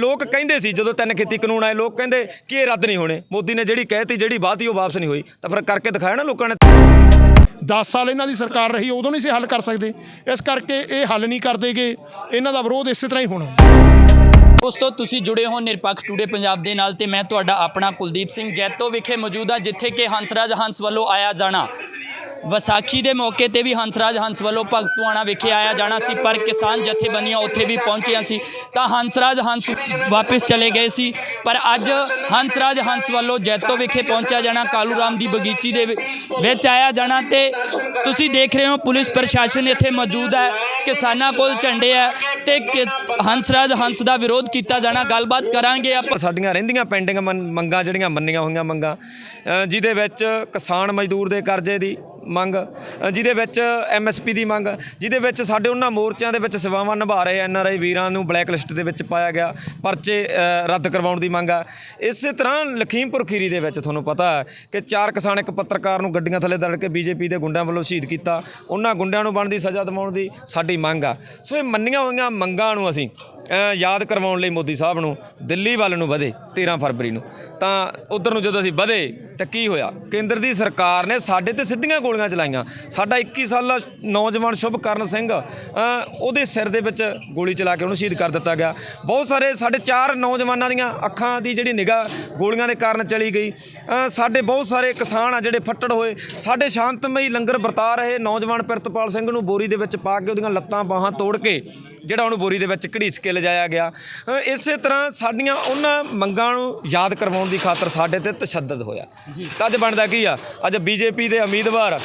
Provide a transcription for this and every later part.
ਲੋਕ ਕਹਿੰਦੇ ਸੀ ਜਦੋਂ ਤਿੰਨ ਖੇਤੀ ਕਾਨੂੰਨ ਆਏ ਲੋਕ ਕਹਿੰਦੇ ਕਿ ਇਹ ਰੱਦ ਨਹੀਂ ਹੋਣੇ। ਮੋਦੀ ਨੇ ਜਿਹੜੀ ਕਹਿਤੀ ਜਿਹੜੀ ਬਾਤ ਹੀ ਉਹ ਵਾਪਸ ਨਹੀਂ ਹੋਈ। ਤਾਂ ਫਿਰ ਕਰਕੇ ਦਿਖਾਇਆ ਨਾ ਲੋਕਾਂ ਨੇ। 10 ਸਾਲ ਇਹਨਾਂ ਦੀ ਸਰਕਾਰ ਰਹੀ ਉਦੋਂ ਨਹੀਂ ਸੀ ਹੱਲ ਕਰ ਸਕਦੇ। ਇਸ ਕਰਕੇ ਇਹ ਹੱਲ ਨਹੀਂ ਕਰਦੇਗੇ। ਇਹਨਾਂ ਦਾ ਵਿਰੋਧ ਇਸੇ ਤਰ੍ਹਾਂ ਹੀ ਹੋਣਾ। ਦੋਸਤੋ ਤੁਸੀਂ ਜੁੜੇ ਹੋ ਨਿਰਪੱਖ ਟੂਡੇ ਪੰਜਾਬ ਦੇ ਨਾਲ ਤੇ ਮੈਂ ਤੁਹਾਡਾ ਆਪਣਾ ਕੁਲਦੀਪ ਸਿੰਘ ਜੈਤੋ ਵਿਖੇ ਮੌਜੂਦ ਹਾਂ ਜਿੱਥੇ ਕਿ ਹੰਸਰਾਜ ਹੰਸ ਵੱਲੋਂ ਆਇਆ ਜਾਣਾ। ਵਿਸਾਖੀ ਦੇ ਮੌਕੇ ਤੇ ਵੀ ਹੰਸਰਾਜ ਹੰਸ ਵੱਲੋਂ ਭਗਤੂਆਣਾ ਵਿਖੇ ਆਇਆ ਜਾਣਾ ਸੀ, ਪਰ ਕਿਸਾਨ ਜਥੇਬੰਦੀਆਂ ਉੱਥੇ ਵੀ ਪਹੁੰਚੀਆਂ ਸੀ। ਤਾਂ ਹੰਸਰਾਜ ਹੰਸ ਵਾਪਸ ਚਲੇ ਗਏ ਸੀ, ਪਰ ਅੱਜ ਹੰਸਰਾਜ ਹੰਸ ਵੱਲੋਂ ਜੈਤੋ ਵਿਖੇ ਪਹੁੰਚਿਆ ਜਾਣਾ ਕਾਲੂ ਰਾਮ ਦੀ ਬਗੀਚੀ ਦੇ ਵਿ- ਵਿੱਚ ਆਇਆ ਜਾਣਾ ਤੇ ਤੁਸੀਂ ਦੇਖ ਰਹੇ ਹੋ, ਪੁਲਿਸ ਪ੍ਰਸ਼ਾਸਨ ਇੱਥੇ ਮੌਜੂਦ ਹੈ, ਕਿਸਾਨਾਂ ਕੋਲ ਝੰਡੇ ਹੈ ਤੇ ਕਿ- ਹੰਸਰਾਜ ਹੰਸ ਦਾ ਵਿਰੋਧ ਕੀਤਾ ਜਾਣਾ, ਗੱਲਬਾਤ ਕਰਾਂਗੇ ਆਪਾਂ। ਸਾਡੀਆਂ ਰਹਿੰਦੀਆਂ ਪੈਂਡਿੰਗ ਮੰ- ਮੰਗਾਂ ਜਿਹੜੀਆਂ ਮੰਨੀਆਂ ਹੋਈਆਂ ਮੰਗਾਂ ਜਿਹਦੇ ਵਿੱਚ ਕਿਸਾਨ ਮਜ਼ਦੂਰ ਦੇ ਕਰਜ਼ੇ ਦੀ ਮੰਗ ਜਿਹਦੇ ਵਿੱਚ ਐਮਐਸਪੀ ਦੀ ਮੰਗ, ਜਿਹਦੇ ਵਿੱਚ ਸਾਡੇ ਉਹਨਾਂ ਮੋਰਚਿਆਂ ਦੇ ਵਿੱਚ ਸੇਵਾਵਾਂ ਨਿਭਾ ਰਹੇ ਐਨਆਰਆਈ ਵੀਰਾਂ ਨੂੰ ਬਲੈਕ ਲਿਸਟ ਦੇ ਵਿੱਚ ਪਾਇਆ ਗਿਆ, ਪਰਚੇ ਰੱਦ ਕਰਵਾਉਣ ਦੀ ਮੰਗ ਆ। ਇਸੇ ਤਰ੍ਹਾਂ ਲਖੀਮਪੁਰ ਖੀਰੀ ਦੇ ਵਿੱਚ ਤੁਹਾਨੂੰ ਪਤਾ ਹੈ ਕਿ ਚਾਰ ਕਿਸਾਨ ਇੱਕ ਪੱਤਰਕਾਰ ਨੂੰ ਗੱਡੀਆਂ ਥੱਲੇ ਦੜ ਕੇ ਬੀਜੇਪੀ ਦੇ ਗੁੰਡਿਆਂ ਵੱਲੋਂ ਸ਼ਹੀਦ ਕੀਤਾ। ਉਹਨਾਂ ਗੁੰਡਿਆਂ ਨੂੰ ਬਣਦੀ ਸਜ਼ਾ ਦਿਵਾਉਣ ਦੀ ਸਾਡੀ ਮੰਗ ਆ। ਸੋ ਇਹ ਮੰਨੀਆਂ ਹੋਈਆਂ ਮੰਗਾਂ ਨੂੰ ਅਸੀਂ ਯਾਦ ਕਰਵਾਉਣ ਲਈ ਮੋਦੀ ਸਾਹਿਬ ਨੂੰ, ਦਿੱਲੀ ਵੱਲ ਨੂੰ ਵਧੇ 13 ਫਰਵਰੀ ਨੂੰ। ਤਾਂ ਉਧਰ ਨੂੰ ਜਦੋਂ ਅਸੀਂ ਵਧੇ, ਤਾਂ ਕੀ ਹੋਇਆ? ਕੇਂਦਰ ਦੀ ਸਰਕਾਰ ਨੇ ਸਾਡੇ ਤੇ ਸਿੱਧੀਆਂ ਗੋਲੀਆਂ ਚਲਾਈਆਂ। ਸਾਡਾ 21 ਸਾਲਾ ਨੌਜਵਾਨ ਸ਼ੁਭਕਰਨ ਸਿੰਘ ਉਹਦੇ ਸਿਰ ਦੇ ਵਿੱਚ ਗੋਲੀ ਚਲਾ ਕੇ ਉਹਨੂੰ ਸ਼ਹੀਦ ਕਰ ਦਿੱਤਾ ਗਿਆ। ਬਹੁਤ ਸਾਰੇ ਸਾਡੇ ਚਾਰ ਨੌਜਵਾਨਾਂ ਦੀਆਂ ਅੱਖਾਂ ਦੀ ਜਿਹੜੀ ਨਿਗਾਹ ਗੋਲੀਆਂ ਦੇ ਕਾਰਨ ਚਲੀ ਗਈ। ਸਾਡੇ ਬਹੁਤ ਸਾਰੇ ਕਿਸਾਨ ਆ ਜਿਹੜੇ ਫੱਟੜ ਹੋਏ। ਸਾਡੇ ਸ਼ਾਂਤਮਈ ਲੰਗਰ ਵਰਤਾ ਰਹੇ ਨੌਜਵਾਨ ਪ੍ਰਿਤਪਾਲ ਸਿੰਘ ਨੂੰ ਬੋਰੀ ਦੇ ਵਿੱਚ ਪਾ ਕੇ ਉਹਦੀਆਂ ਲੱਤਾਂ ਬਾਹਾਂ ਤੋੜ ਕੇ ਜਿਹੜਾ ਉਹਨੂੰ ਬੋਰੀ ਦੇ ਵਿੱਚ ਘੜੀਸ ਕੇ ਲਿਜਾਇਆ ਗਿਆ। ਇਸੇ ਤਰ੍ਹਾਂ ਸਾਡੀਆਂ ਉਹਨਾਂ ਮੰਗਾਂ ਨੂੰ ਯਾਦ ਕਰਵਾਉਣ ਦੀ ਖਾਤਰ ਸਾਡੇ ਤੇ ਤਸ਼ੱਦਦ ਹੋਇਆ। ਤਾਂ ਅੱਜ ਬਣਦਾ ਕੀ ਆ? ਅੱਜ ਬੀਜੇਪੀ ਦੇ ਉਮੀਦਵਾਰ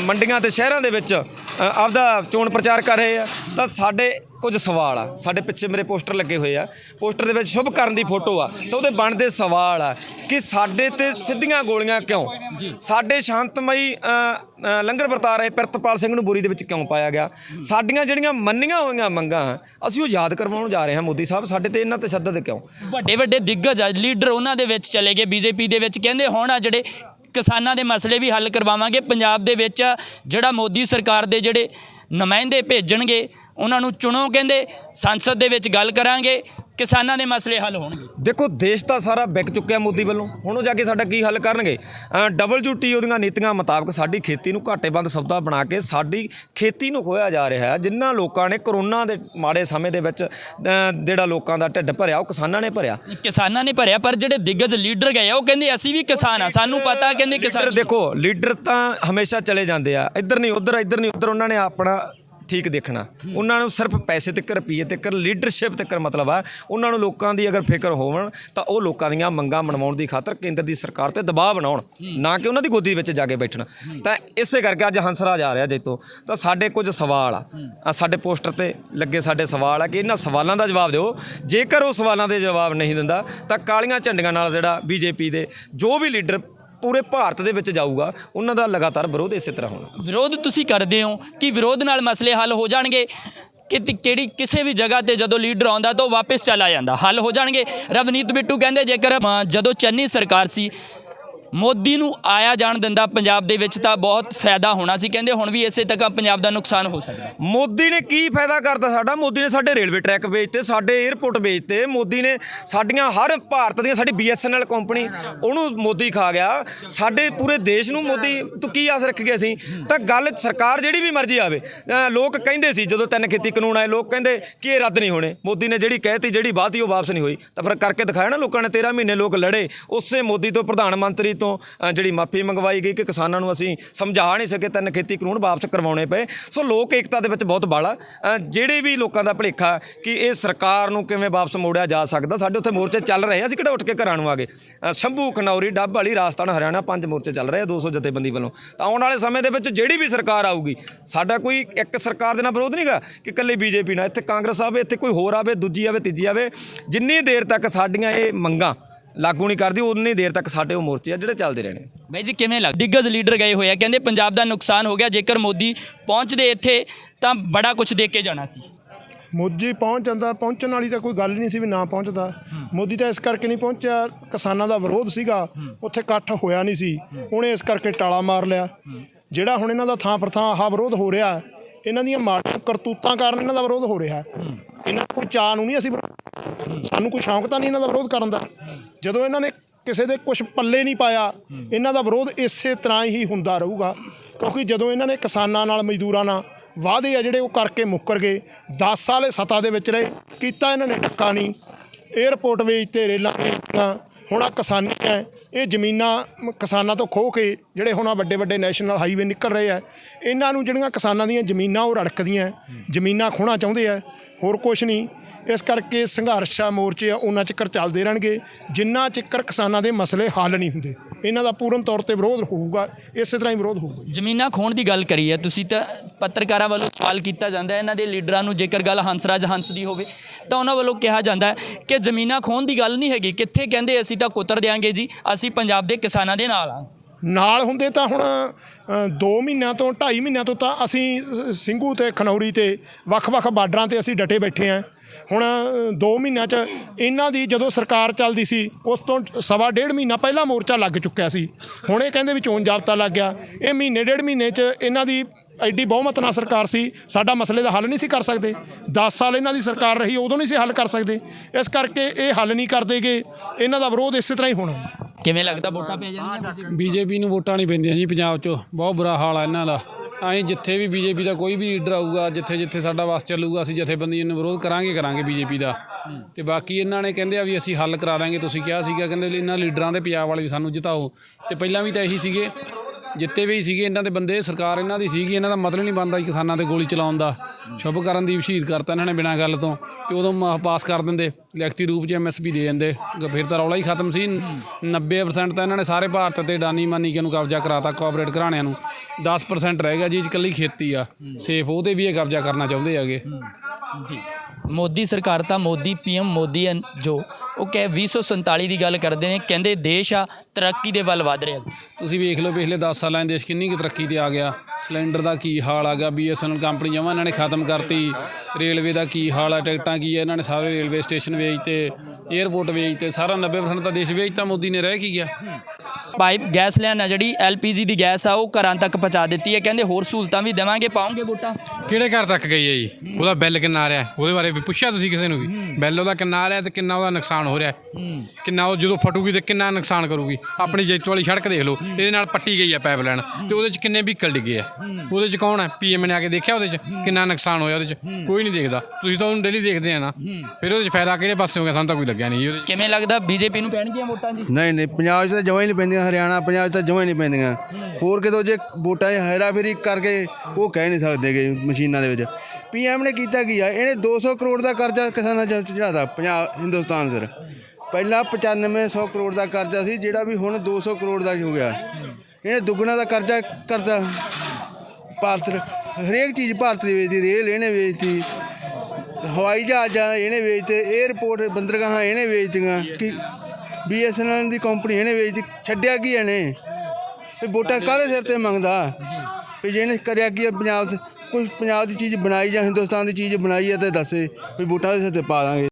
ਮੰਡੀਆਂ ਤੇ ਸ਼ਹਿਰਾਂ ਦੇ ਵਿੱਚ ਆਪਦਾ ਚੋਣ ਪ੍ਰਚਾਰ ਕਰ ਰਹੇ ਆ। ਤਾਂ ਸਾਡੇ ਕੁਝ ਸਵਾਲ ਆ। ਸਾਡੇ ਪਿੱਛੇ ਮੇਰੇ ਪੋਸਟਰ ਲੱਗੇ ਹੋਏ ਆ। ਪੋਸਟਰ ਦੇ ਵਿੱਚ ਸ਼ੁਭ ਕਰਨ ਦੀ ਫੋਟੋ ਆ। ਤਾਂ ਉਹਦੇ ਬਣਦੇ ਸਵਾਲ ਆ ਕਿ ਸਾਡੇ ਤੇ ਸਿੱਧੀਆਂ ਗੋਲੀਆਂ ਕਿਉਂ? ਸਾਡੇ ਸ਼ਾਂਤਮਈ ਲੰਗਰ ਵਰਤਾ ਰਹੇ ਪ੍ਰਿਤਪਾਲ ਸਿੰਘ ਨੂੰ ਬੋਰੀ ਦੇ ਵਿੱਚ ਕਿਉਂ ਪਾਇਆ ਗਿਆ? ਸਾਡੀਆਂ ਜਿਹੜੀਆਂ ਮੰਨੀਆਂ ਹੋਈਆਂ ਮੰਗਾਂ ਅਸੀਂ ਉਹ ਯਾਦ ਕਰਵਾਉਣ ਜਾ ਰਹੇ ਹਾਂ ਮੋਦੀ ਸਾਹਿਬ। ਸਾਡੇ ਤੇ ਇੰਨਾ ਤਸ਼ੱਦਦ ਕਿਉਂ? ਵੱਡੇ ਵੱਡੇ ਦਿੱਗਜ ਆ ਲੀਡਰ ਉਹਨਾਂ ਦੇ ਵਿੱਚ ਚਲੇ ਗਏ ਬੀਜੇਪੀ ਦੇ ਵਿੱਚ। ਕਹਿੰਦੇ ਹੁਣ ਆ ਜਿਹੜੇ ਕਿਸਾਨਾਂ ਦੇ ਮਸਲੇ ਵੀ ਹੱਲ ਕਰਵਾਵਾਂਗੇ। ਪੰਜਾਬ ਦੇ ਵਿੱਚ ਜਿਹੜਾ ਮੋਦੀ ਸਰਕਾਰ ਦੇ ਜਿਹੜੇ ਨੁਮਾਇੰਦੇ ਭੇਜਣਗੇ ਉਹਨਾਂ ਨੂੰ ਚੁਣੋ ਕਹਿੰਦੇ ਸੰਸਦ ਦੇ ਵਿੱਚ ਗੱਲ ਕਰਾਂਗੇ ਕਿਸਾਨਾਂ ਦੇ ਮਸਲੇ ਹੱਲ ਹੋਣਗੇ। ਦੇਖੋ ਦੇਸ਼ ਤਾਂ ਸਾਰਾ ਵਿਕ ਚੁੱਕਿਆ ਮੋਦੀ ਵੱਲੋਂ। ਹੁਣ ਉਹ ਜਾ ਕੇ ਸਾਡਾ ਕੀ ਹੱਲ ਕਰਨਗੇ? ਡਬਲਯੂਟੀਓ ਦੀਆਂ ਨੀਤੀਆਂ ਮੁਤਾਬਕ ਸਾਡੀ ਖੇਤੀ ਨੂੰ ਘਾਟੇਬੰਦ ਸੌਦਾ ਬਣਾ ਕੇ ਸਾਡੀ ਖੇਤੀ ਨੂੰ ਖੋਇਆ ਜਾ ਰਿਹਾ ਹੈ। ਜਿਨ੍ਹਾਂ ਲੋਕਾਂ ਨੇ ਕਰੋਨਾ ਦੇ ਮਾੜੇ ਸਮੇਂ ਦੇ ਵਿੱਚ ਜਿਹੜਾ ਲੋਕਾਂ ਦਾ ਢਿੱਡ ਭਰਿਆ ਉਹ ਕਿਸਾਨਾਂ ਨੇ ਭਰਿਆ। ਕਿਸਾਨਾਂ ਨੇ ਭਰਿਆ ਪਰ ਜਿਹੜੇ ਦਿੱਗਜ ਲੀਡਰ ਗਏ ਆ ਉਹ ਕਹਿੰਦੇ ਅਸੀਂ ਵੀ ਕਿਸਾਨ ਆ ਸਾਨੂੰ ਪਤਾ ਕਹਿੰਦੇ ਕਿਸਾਨ ਦੇਖੋ ਲੀਡਰ ਤਾਂ ਹਮੇਸ਼ਾ ਚਲੇ ਜਾਂਦੇ ਆ। ਇੱਧਰ ਨਹੀਂ ਉੱਧਰ ਇੱਧਰ ਨਹੀਂ ਉੱਧਰ ਉਹਨਾਂ ਨੇ ਆਪਣਾ ਠੀਕ ਦੇਖਣਾ। ਉਹਨਾਂ ਨੂੰ ਸਿਰਫ ਪੈਸੇ ਤੱਕ, ਰੁਪਈਏ ਤੱਕ ਲੀਡਰਸ਼ਿਪ ਤੱਕ ਮਤਲਬ ਆ। ਉਹਨਾਂ ਨੂੰ ਲੋਕਾਂ ਦੀ ਅਗਰ ਫਿਕਰ ਹੋਵਣ, ਤਾਂ ਉਹ ਲੋਕਾਂ ਦੀਆਂ ਮੰਗਾਂ ਮਨਵਾਉਣ ਦੀ ਖਾਤਰ ਕੇਂਦਰ ਦੀ ਸਰਕਾਰ ਤੇ ਦਬਾਅ ਬਣਾਉਣ, ਨਾ ਕਿ ਉਹਨਾਂ ਦੀ ਗੋਦੀ ਵਿੱਚ ਜਾ ਕੇ ਬੈਠਣ। ਤਾਂ ਇਸੇ ਕਰਕੇ ਅੱਜ ਹੰਸਰਾਜ ਆ ਰਿਹਾ ਜੇਤੋਂ। ਤਾਂ ਸਾਡੇ ਕੁਝ ਸਵਾਲ ਆ। ਆ ਸਾਡੇ ਪੋਸਟਰ ਤੇ ਲੱਗੇ ਸਾਡੇ ਸਵਾਲ ਆ ਕਿ ਇਹਨਾਂ ਸਵਾਲਾਂ ਦਾ ਜਵਾਬ ਦਿਓ। ਜੇਕਰ ਉਹ ਸਵਾਲਾਂ ਦੇ ਜਵਾਬ ਨਹੀਂ ਦਿੰਦਾ, ਤਾਂ ਕਾਲੀਆਂ ਝੰਡੀਆਂ ਨਾਲ ਜਿਹੜਾ ਬੀਜੇਪੀ ਦੇ ਜੋ ਵੀ ਲੀਡਰ ਪੂਰੇ ਭਾਰਤ ਦੇ ਵਿੱਚ ਜਾਊਗਾ, ਉਹਨਾਂ ਦਾ ਲਗਾਤਾਰ ਵਿਰੋਧ ਇਸੇ ਤਰ੍ਹਾਂ ਹੋਣਾ। ਵਿਰੋਧ ਤੁਸੀਂ ਕਰਦੇ ਹੋ ਕਿ ਵਿਰੋਧ ਨਾਲ ਮਸਲੇ ਹੱਲ ਹੋ ਜਾਣਗੇ? ਕਿ ਕਿਹੜੀ ਕਿਸੇ ਵੀ ਜਗ੍ਹਾ ਤੇ ਜਦੋਂ ਲੀਡਰ ਆਉਂਦਾ ਤਾਂ ਉਹ ਵਾਪਸ ਚਲਾ ਜਾਂਦਾ। ਹੱਲ ਹੋ ਜਾਣਗੇ। ਰਵਨੀਤ ਬਿੱਟੂ ਕਹਿੰਦੇ ਜੇਕਰ ਜਦੋਂ ਚੰਨੀ ਸਰਕਾਰ ਸੀ ਮੋਦੀ ਨੂੰ ਆਇਆ ਜਾਣ ਦਿੰਦਾ ਪੰਜਾਬ ਦੇ ਵਿੱਚ ਤਾਂ ਬਹੁਤ ਫਾਇਦਾ ਹੋਣਾ ਸੀ। ਕਹਿੰਦੇ ਹੁਣ ਵੀ ਇਸੇ ਤੱਕ ਪੰਜਾਬ ਦਾ ਨੁਕਸਾਨ ਹੋ ਸਕਦਾ। ਮੋਦੀ ਨੇ ਕੀ ਫਾਇਦਾ ਕਰਤਾ ਸਾਡਾ? ਮੋਦੀ ਨੇ ਸਾਡੇ ਰੇਲਵੇ ਟਰੈਕ ਵੇਚਤੇ, ਸਾਡੇ 에ਅਰਪੋਰਟ ਵੇਚਤੇ। ਮੋਦੀ ਨੇ ਸਾਡੀਆਂ ਹਰ ਭਾਰਤ ਦੀਆਂ ਸਾਡੀ ਬੀਐਸਐਨਐਲ ਕੰਪਨੀ, ਉਹਨੂੰ ਮੋਦੀ ਖਾ ਗਿਆ। ਸਾਡੇ ਪੂਰੇ ਦੇਸ਼ ਨੂੰ ਮੋਦੀ, ਤੋਂ ਕੀ ਆਸ ਰੱਖ ਗਏ ਅਸੀਂ ਤਾਂ ਗੱਲ ਸਰਕਾਰ ਜਿਹੜੀ ਵੀ ਮਰਜ਼ੀ ਆਵੇ। ਲੋਕ ਕਹਿੰਦੇ ਸੀ, ਜਦੋਂ ਤਿੰਨ ਖੇਤੀ ਕਾਨੂੰਨ ਆਏ, ਲੋਕ ਕਹਿੰਦੇ ਕਿ ਇਹ ਰੱਦ ਨਹੀਂ ਹੋਣੇ। ਮੋਦੀ ਨੇ ਜਿਹੜੀ ਕਹਿਤੀ, ਜਿਹੜੀ ਬਾਤ ਹੀ ਉਹ ਵਾਪਸ ਨਹੀਂ ਹੋਈ। ਤਾਂ ਫਿਰ ਕਰਕੇ ਦਿਖਾਇਆ ਨਾ ਲੋਕਾਂ ਨੇ 13 ਮਹੀਨੇ ਲੋਕ ਲੜੇ। ਉਸੇ ਮੋਦੀ ਤੋਂ ਪ੍ਰਧਾਨ ਮੰਤਰੀ ਤੋਂ ਅ, ਜਿਹੜੀ ਮਾਫੀ ਮੰਗਵਾਈ ਗਈ ਕਿ ਕਿਸਾਨਾਂ ਨੂੰ ਅਸੀਂ ਸਮਝਾ ਨਹੀਂ ਸਕੇ ਤਿੰਨ ਖੇਤੀ ਕਾਨੂੰਨ ਵਾਪਸ ਕਰਵਾਉਣੇ ਪਏ। ਸੋ ਲੋਕ ਏਕਤਾ ਦੇ ਵਿੱਚ ਬਹੁਤ ਬਾਲਾ। ਅ, ਜਿਹੜੇ ਵੀ ਲੋਕਾਂ ਦਾ ਭਲੇਖਾ ਕਿ ਇਹ ਸਰਕਾਰ ਨੂੰ ਕਿਵੇਂ ਵਾਪਸ ਮੋੜਿਆ ਜਾ ਸਕਦਾ ਸਾਡੇ ਉੱਥੇ ਮੋਰਚੇ ਚੱਲ ਰਹੇ ਆ। ਅਸੀਂ ਕਿਹੜਾ ਉੱਠ ਕੇ ਘਰਾਂ ਨੂੰ ਆ ਗਏ? ਅ, ਸ਼ੰਭੂ ਖਨੌਰੀ ਡੱਬ ਵਾਲੀ ਰਾਜਸਥਾਨ ਹਰਿਆਣਾ ਪੰਜ ਮੋਰਚੇ ਚੱਲ ਰਹੇ ਆ 200 ਜਥੇਬੰਦੀ ਵੱਲੋਂ। ਤਾਂ ਆਉਣ ਵਾਲੇ ਸਮੇਂ ਦੇ ਵਿੱਚ ਜਿਹੜੀ ਵੀ ਸਰਕਾਰ ਆਊਗੀ ਸਾਡਾ ਕੋਈ ਇੱਕ ਸਰਕਾਰ ਦੇ ਨਾਲ ਵਿਰੋਧ ਨਹੀਂਗਾ ਕਿ ਇਕੱਲੇ ਬੀਜੇਪੀ ਨਾਲ? ਇੱਥੇ ਕਾਂਗਰਸ ਆਵੇ ਇੱਥੇ ਕੋਈ ਹੋਰ ਆਵੇ ਦੂਜੀ ਆਵੇ ਤੀਜੀ ਆਵੇ। ਜਿੰਨੀ ਦੇਰ ਤੱਕ ਸਾਡੀਆਂ ਇਹ ਮੰਗਾਂ ਲਾਗੂ ਨਹੀਂ ਕਰਦੀ ਉਨੀ ਦੇਰ ਤੱਕ ਸਾਡੇ ਉਹ ਮੋਰਚੇ ਆ ਜਿਹੜੇ ਚੱਲਦੇ ਰਹਿਣੇ ਬਾਈ ਜੀ ਕਿਵੇਂ ਲੱਗ ਦਿੱਗਜ ਲੀਡਰ ਗਏ ਹੋਏ ਆ ਕਹਿੰਦੇ ਪੰਜਾਬ ਦਾ ਨੁਕਸਾਨ ਹੋ ਗਿਆ ਜੇਕਰ ਮੋਦੀ ਪਹੁੰਚਦੇ ਇੱਥੇ ਤਾਂ ਬੜਾ ਕੁਝ ਦੇ ਕੇ ਜਾਣਾ ਸੀ। ਮੋਦੀ ਪਹੁੰਚ ਜਾਂਦਾ ਪਹੁੰਚਣ ਵਾਲੀ ਤਾਂ ਕੋਈ ਗੱਲ ਨਹੀਂ ਸੀ ਵੀ ਨਾ ਪਹੁੰਚਦਾ। ਮੋਦੀ ਤਾਂ ਇਸ ਕਰਕੇ ਨਹੀਂ ਪਹੁੰਚਿਆ ਕਿਸਾਨਾਂ ਦਾ ਵਿਰੋਧ ਸੀਗਾ ਉੱਥੇ ਇਕੱਠ ਹੋਇਆ ਨਹੀਂ ਸੀ। ਉਹਨੇ ਇਸ ਕਰਕੇ ਟਾਲਾ ਮਾਰ ਲਿਆ। ਜਿਹੜਾ ਹੁਣ ਇਹਨਾਂ ਦਾ ਥਾਂ ਪਰ ਥਾਂ ਆਹ ਵਿਰੋਧ ਹੋ ਰਿਹਾ ਇਹਨਾਂ ਦੀਆਂ ਮਾੜੀਆਂ ਕਰਤੂਤਾਂ ਕਾਰਨ ਇਹਨਾਂ ਦਾ ਵਿਰੋਧ ਹੋ ਰਿਹਾ। ਇਹਨਾਂ ਕੋਈ ਚਾਹ ਨੂੰ ਨਹੀਂ ਅਸੀਂ ਵਿਰੋਧ ਸਾਨੂੰ ਕੋਈ ਸ਼ੌਂਕ ਤਾਂ ਨਹੀਂ ਇਹਨਾਂ ਦਾ ਵਿਰੋਧ ਕਰਨ ਦਾ। ਜਦੋਂ ਇਹਨਾਂ ਨੇ ਕਿਸੇ ਦੇ ਕੁਝ ਪੱਲੇ ਨਹੀਂ ਪਾਇਆ, ਇਹਨਾਂ ਦਾ ਵਿਰੋਧ ਇਸੇ ਤਰ੍ਹਾਂ ਹੀ ਹੁੰਦਾ ਰਹੂਗਾ। ਕਿਉਂਕਿ ਜਦੋਂ ਇਹਨਾਂ ਨੇ ਕਿਸਾਨਾਂ ਨਾਲ, ਮਜ਼ਦੂਰਾਂ ਨਾਲ ਵਾਅਦੇ ਆ ਜਿਹੜੇ ਉਹ ਕਰਕੇ ਮੁੱਕਰ ਗਏ 10 ਸਾਲ ਇਹ ਸੱਤਾ ਦੇ ਵਿੱਚ ਰਹੇ, ਕੀਤਾ ਇਹਨਾਂ ਨੇ ਟੱਕਾ ਨਹੀਂ। ਏਅਰਪੋਰਟ ਵੇਚਤੇ ਰੇਲਾਂ ਵੇਚੀਆਂ ਹੁਣ ਆ ਕਿਸਾਨੀ ਹੈ, ਇਹ ਜ਼ਮੀਨਾਂ ਕਿਸਾਨਾਂ ਤੋਂ ਖੋਹ ਕੇ ਜਿਹੜੇ ਹੁਣ ਆ ਵੱਡੇ ਵੱਡੇ ਨੈਸ਼ਨਲ ਹਾਈਵੇ ਨਿਕਲ ਰਹੇ ਆ, ਇਹਨਾਂ ਨੂੰ ਜਿਹੜੀਆਂ ਕਿਸਾਨਾਂ ਦੀਆਂ ਜ਼ਮੀਨਾਂ ਉਹ ਰੜਕਦੀਆਂ, ਜ਼ਮੀਨਾਂ ਖੋਣਾ ਚਾਹੁੰਦੇ ਆ, ਹੋਰ ਕੁਝ ਨਹੀਂ। ਇਸ ਕਰਕੇ ਸੰਘਰਸ਼ ਮੋਰਚੇ ਆ, ਉਹਨਾਂ ਚੱਕਰ ਚੱਲਦੇ ਰਹਿਣਗੇ, ਜਿੰਨਾ ਚੱਕਰ ਕਿਸਾਨਾਂ ਦੇ ਮਸਲੇ ਹੱਲ ਨਹੀਂ ਹੁੰਦੇ। ਇਹਨਾਂ ਦਾ ਪੂਰਨ ਤੌਰ ਤੇ ਵਿਰੋਧ ਹੋਊਗਾ ਇਸੇ ਤਰ੍ਹਾਂ ਹੀ ਵਿਰੋਧ ਹੋਊਗਾ ਜ਼ਮੀਨਾਂ ਖੋਣ ਦੀ ਗੱਲ ਕਰੀ ਹੈ ਤੁਸੀਂ ਤਾਂ ਪੱਤਰਕਾਰਾਂ ਵੱਲੋਂ ਸਵਾਲ ਕੀਤਾ ਜਾਂਦਾ ਹੈ ਇਹਨਾਂ ਦੇ ਲੀਡਰਾਂ ਨੂੰ ਜੇਕਰ ਗੱਲ ਹੰਸਰਾਜ ਹੰਸ ਦੀ ਹੋਵੇ ਤਾਂ ਉਹਨਾਂ ਵੱਲੋਂ ਕਿਹਾ ਜਾਂਦਾ ਹੈ ਕਿ ਜ਼ਮੀਨਾਂ ਖੋਣ ਦੀ ਗੱਲ ਨਹੀਂ ਹੈਗੀ ਕਿੱਥੇ ਕਹਿੰਦੇ ਅਸੀਂ ਤਾਂ ਕੁੱਤਰ ਦਿਆਂਗੇ ਜੀ ਅਸੀਂ ਪੰਜਾਬ ਦੇ ਕਿਸਾਨਾਂ ਦੇ ਨਾਲ ਆ ਨਾਲ ਹੁੰਦੇ ਤਾਂ ਹੁਣ 2 ਮਹੀਨਿਆਂ ਤੋਂ 2.5 ਮਹੀਨਿਆਂ ਤੋਂ ਤਾਂ ਅਸੀਂ ਸਿੰਘੂ ਤੇ ਖਨੌਰੀ ਤੇ ਵੱਖ-ਵੱਖ ਬਾਰਡਰਾਂ ਤੇ ਅਸੀਂ ਡਟੇ ਬੈਠੇ ਆਂ ਹੁਣ 2 ਮਹੀਨਿਆਂ 'ਚ ਇਹਨਾਂ ਦੀ ਜਦੋਂ ਸਰਕਾਰ ਚੱਲਦੀ ਸੀ ਉਸ ਤੋਂ ਸਵਾ ਡੇਢ ਮਹੀਨਾ ਪਹਿਲਾਂ ਮੋਰਚਾ ਲੱਗ ਚੁੱਕਿਆ ਸੀ। ਹੁਣ ਇਹ ਕਹਿੰਦੇ ਵੀ ਚੋਣ ਜਾਬਤਾ ਲੱਗ ਗਿਆ। ਇਹ ਮਹੀਨੇ ਡੇਢ ਮਹੀਨੇ 'ਚ ਇਹਨਾਂ ਦੀ ਐਡੀ ਬਹੁਮਤ ਨਾਲ ਸਰਕਾਰ ਸੀ ਸਾਡਾ ਮਸਲੇ ਦਾ ਹੱਲ ਨਹੀਂ ਸੀ ਕਰ ਸਕਦੇ। 10 ਸਾਲ ਇਹਨਾਂ ਦੀ ਸਰਕਾਰ ਰਹੀ ਉਦੋਂ ਨਹੀਂ ਸੀ ਹੱਲ ਕਰ ਸਕਦੇ। ਇਸ ਕਰਕੇ ਇਹ ਹੱਲ ਨਹੀਂ ਕਰਦੇਗੇ ਇਹਨਾਂ ਦਾ ਵਿਰੋਧ ਇਸੇ ਤਰ੍ਹਾਂ ਹੀ ਹੋਣਾ। ਕਿਵੇਂ ਲੱਗਦਾ ਵੋਟਾਂ ਪੈ ਜਾਣਗੀਆਂ? ਬੀਜੇਪੀ ਨੂੰ ਵੋਟਾਂ ਨਹੀਂ ਪੈਂਦੀਆਂ ਜੀ ਪੰਜਾਬ 'ਚ। ਬਹੁਤ ਬੁਰਾ ਹਾਲ ਆ ਇਹਨਾਂ ਦਾ। ਐਂ ਜਿੱਥੇ ਵੀ ਬੀਜੇਪੀ ਦਾ ਕੋਈ ਵੀ ਲੀਡਰ ਆਊਗਾ, ਜਿੱਥੇ ਜਿੱਥੇ ਸਾਡਾ ਵਾਸ ਚੱਲੂਗਾ, ਅਸੀਂ ਜਥੇਬੰਦੀਆਂ ਨੂੰ ਵਿਰੋਧ ਕਰਾਂਗੇ ਕਰਾਂਗੇ ਬੀਜੇਪੀ ਦਾ। ਤੇ ਬਾਕੀ ਇਹਨਾਂ ਨੇ ਕਹਿੰਦੇ ਆ ਵੀ ਅਸੀਂ ਹੱਲ ਕਰਾ ਲਾਂਗੇ ਤੁਸੀਂ ਕਿਹਾ ਸੀਗਾ, ਕਹਿੰਦੇ ਵੀ ਇਹਨਾਂ ਲੀਡਰਾਂ ਦੇ ਪੰਜਾਬ ਵਾਲੇ ਵੀ ਸਾਨੂੰ ਜਿਤਾਓ। ਤੇ ਪਹਿਲਾਂ ਵੀ ਤਾਂ ਇਹੀ ਸੀਗੇ। ਜਿੱਤੇ ਵੀ ਸੀਗੇ ਇਹਨਾਂ ਦੇ ਬੰਦੇ ਸਰਕਾਰ ਇਹਨਾਂ ਦੀ ਸੀਗੀ ਇਹਨਾਂ ਦਾ ਮਤਲਬ ਨਹੀਂ ਬਣਦਾ ਕਿ ਕਿਸਾਨਾਂ ਤੇ ਗੋਲੀ ਚਲਾਉਣ ਦਾ। ਸ਼ੁਭ ਕਰਨ ਦੀ ਸ਼ਹੀਦ ਕਰਤਾ ਇਹਨਾਂ ਨੇ ਬਿਨਾਂ ਗੱਲ ਤੋਂ। ਤੇ ਉਦੋਂ ਮ- ਪਾਸ ਕਰ ਦਿੰਦੇ ਲਿਖਤੀ ਰੂਪ 'ਚ ਐਮਐਸਪੀ ਦੇ ਦਿੰਦੇ। ਗ- ਫਿਰ ਤਾਂ ਰੌਲਾ ਹੀ ਖਤਮ ਸੀ। 90% ਤਾਂ ਇਹਨਾਂ ਨੇ ਸਾਰੇ ਭਾਰਤ ਤੇ ਡਾਨੀ ਮਾਨੀ ਕੇ ਨੂੰ ਕਬਜ਼ਾ ਕਰਾਤਾ ਕੋਆਪਰੇਟ ਘਰਾਣਿਆਂ ਨੂੰ। 10% ਰਹਿ ਗਿਆ ਜੀ ਇਕੱਲੀ ਖੇਤੀ ਆ। ਸੇਫ ਉਹਦੇ ਵੀ ਇਹ ਕਬਜ਼ਾ ਕਰਨਾ ਚਾਹੁੰਦੇ ਹੈਗੇ। ਜੀ। ਮੋਦੀ ਸਰਕਾਰ ਤਾਂ ਮੋਦੀ ਪੀਐਮ ਮੋਦੀ ਹਨ ਜੋ ਉਹ ਕਹੇ 2047 ਦੀ ਗੱਲ ਕਰਦੇ ਨੇ ਕਹਿੰਦੇ ਦੇਸ਼ ਆ ਤਰੱਕੀ ਦੇ ਵੱਲ ਵਧ ਰਿਹਾ ਤੁਸੀਂ ਵੇਖ ਲਓ ਪਿਛਲੇ 10 ਸਾਲਾਂ 'ਚ ਦੇਸ਼ ਕਿੰਨੀ ਕੁ ਤਰੱਕੀ ਤੇ ਆ ਗਿਆ। ਸਿਲੰਡਰ ਦਾ ਕੀ ਹਾਲ ਆ ਗਿਆ ਬੀਐਸਐਨਐਲ ਕੰਪਨੀ ਜਮਾਂ ਇਹਨਾਂ ਨੇ ਖਤਮ ਕਰਤੀ। ਰੇਲਵੇ ਦਾ ਕੀ ਹਾਲ ਆ ਟਿਕਟਾਂ ਕੀ ਆ ਇਹਨਾਂ ਨੇ ਸਾਰੇ ਰੇਲਵੇ ਸਟੇਸ਼ਨ ਵੇਚਤੇ 에ਅਰਪੋਰਟ ਵੇਚਤੇ ਸਾਰਾ 90% ਤਾਂ ਦੇਸ਼ ਵੇਚਤਾ ਮੋਦੀ ਨੇ ਰਹਿ ਕੀ ਗਿਆ। ਪਾਈਪ ਗੈਸ ਲੈਣ ਆ ਜਿਹੜੀ ਐਲਪੀਜੀ ਦੀ ਗੈਸ ਆ ਉਹ ਘਰਾਂ ਤੱਕ ਪਹੁੰਚਾ ਦਿੱਤੀ ਹੈ। ਕਹਿੰਦੇ ਹੋਰ ਸਹੂਲਤਾਂ ਵੀ ਦੇਵਾਂਗੇ ਪਾਉਂਗੇ ਵੋਟਾਂ। ਕਿਹੜੇ ਘਰ ਤੱਕ ਗਈ ਹੈ ਜੀ? ਉਹਦਾ ਬਿੱਲ ਕਿੰਨਾ ਆ ਰਿਹਾ? ਉਹਦੇ ਬਾਰੇ ਵੀ ਪੁੱਛਿਆ ਤੁਸੀਂ ਕਿਸੇ ਨੂੰ ਵੀ? ਬਿੱਲ ਉਹਦਾ ਕਿੰਨਾ ਆ ਰਿਹਾ ਤੇ ਕਿੰਨਾ ਉਹਦਾ ਨੁਕਸਾਨ ਹੋ ਰਿਹਾ? ਕਿੰਨਾ ਉਹ ਜਦੋਂ ਫਟੂਗੀ ਤੇ ਕਿੰਨਾ ਨੁਕਸਾਨ ਕਰੂਗੀ? ਆਪਣੀ ਜੈਤ ਵਾਲੀ ਸੜਕ ਦੇਖ ਲਓ। ਇਹਦੇ ਨਾਲ ਪੱਟੀ ਗਈ ਹੈ ਪਾਈਪਲਾਈਨ। ਤੇ ਉਹਦੇ ਚ ਕਿੰਨੇ ਵਹੀਕਲ ਡਿੱਗੇ ਆ? ਉਹਦੇ ਚ ਕੌਣ ਹੈ? ਪੀਐਮ ਨੇ ਆ ਕੇ ਦੇਖਿਆ ਉਹਦੇ ਚ? ਕਿੰਨਾ ਨੁਕਸਾਨ ਹੋਇਆ ਉਹਦੇ ਚ? ਕੋਈ ਨਹੀਂ ਦੇਖਦਾ। ਤੁਸੀਂ ਤਾਂ ਉਹਨੂੰ ਡੇਲੀ ਦੇਖਦੇ ਆ ਨਾ। ਫਿਰ ਉਹਦੇ ਚ ਫਾਇਦਾ ਕਿਹੜੇ ਪਾਸੇ ਹੋ ਗਿਆ ਸਾਨੂੰ ਤਾਂ ਕੋਈ ਲੱਗਿਆ ਨਹੀਂ ਜੀ ਉਹਦੇ। ਕਿਵੇਂ ਲੱਗਦਾ ਬੀਜੇਪੀ ਨੂੰ ਪੈਣਗੀਆਂ ਵੋਟਾਂ ਜੀ? ਨਹੀਂ ਨਹੀਂ ਪੰਜਾਬ 'ਚ ਤਾਂ ਜਮਾਂ ਹੀ ਨਹੀਂ ਪੈਂਦੀਆਂ। ਹਰਿਆਣਾ ਪੰਜਾਬ 'ਚ ਤਾਂ ਜਮਾਂ ਹੀ ਨਹੀਂ ਪੈਂਦੀਆਂ। ਹੋਰ ਕਿਤੋਂ ਜੇ ਵੋਟਾਂ 'ਚ ਹੈਰਾਫੇਰੀ ਕਰਕੇ ਉਹ ਕਹਿ ਨਹੀਂ ਸਕਦੇਗੇ ਮਸ਼ੀਨਾਂ ਦੇ ਵਿੱਚ। ਪੀਐਮ ਨੇ ਕੀਤਾ ਕੀ ਆ? ਇਹਨੇ 200 ਕਰੋੜ ਦਾ ਕਰਜ਼ਾ ਕਿਸਾਨਾਂ 'ਚ ਚੜਾਦਾ ਪੰਜਾਬ ਹਿੰਦੁਸਤਾਨ ਸਰ। ਪਹਿਲਾਂ 9500 ਕਰੋੜ ਦਾ ਕਰਜ਼ਾ ਸੀ ਜਿਹੜਾ ਵੀ ਹੁਣ 200 ਕਰੋੜ ਦਾ ਹੋ ਗਿਆ। ਇਹਨੇ ਦੁੱਗਣਾ ਦਾ ਕਰਜ਼ਾ ਕਰਜ਼ਾ ਭਾਰਤ ਹਰੇਕ ਚੀਜ਼ ਭਾਰਤ ਦੀ ਵੇਚਦੀ ਰੇਲ ਇਹਨੇ ਵੇਚਤੀ ਹਵਾਈ ਜਹਾਜ਼ ਇਹਨੇ ਵੇਚਤੇ 에ਅਰਪੋਰਟ ਬੰਦਰਗਾਹਾਂ ਇਹਨੇ ਵੇਚਤੀਆਂ ਕਿ ਬੀਐਸਐਨਐਲ ਦੀ ਕੰਪਨੀ ਇਹਨੇ ਵੇਚਤੀ ਛੱਡਿਆ ਕੀ ਇਹਨੇ? ਇਹ ਵੋਟਾਂ ਕਾਹਦੇ ਸਿਰ ਤੇ ਮੰਗਦਾ? ਵੀ ਜਿਹਨੇ ਕਰਿਆ ਕੀ ਪੰਜਾਬ ਕੋਈ ਪੰਜਾਬ ਦੀ ਚੀਜ਼ ਬਣਾਈ ਜਾਂ ਹਿੰਦੁਸਤਾਨ ਦੀ ਚੀਜ਼ ਬਣਾਈ ਹੈ ਤੇ ਦੱਸੇ ਵੀ ਵੋਟਾਂ ਦੇ ਸਿਰ ਤੇ ਪਾ ਦਾਂਗੇ।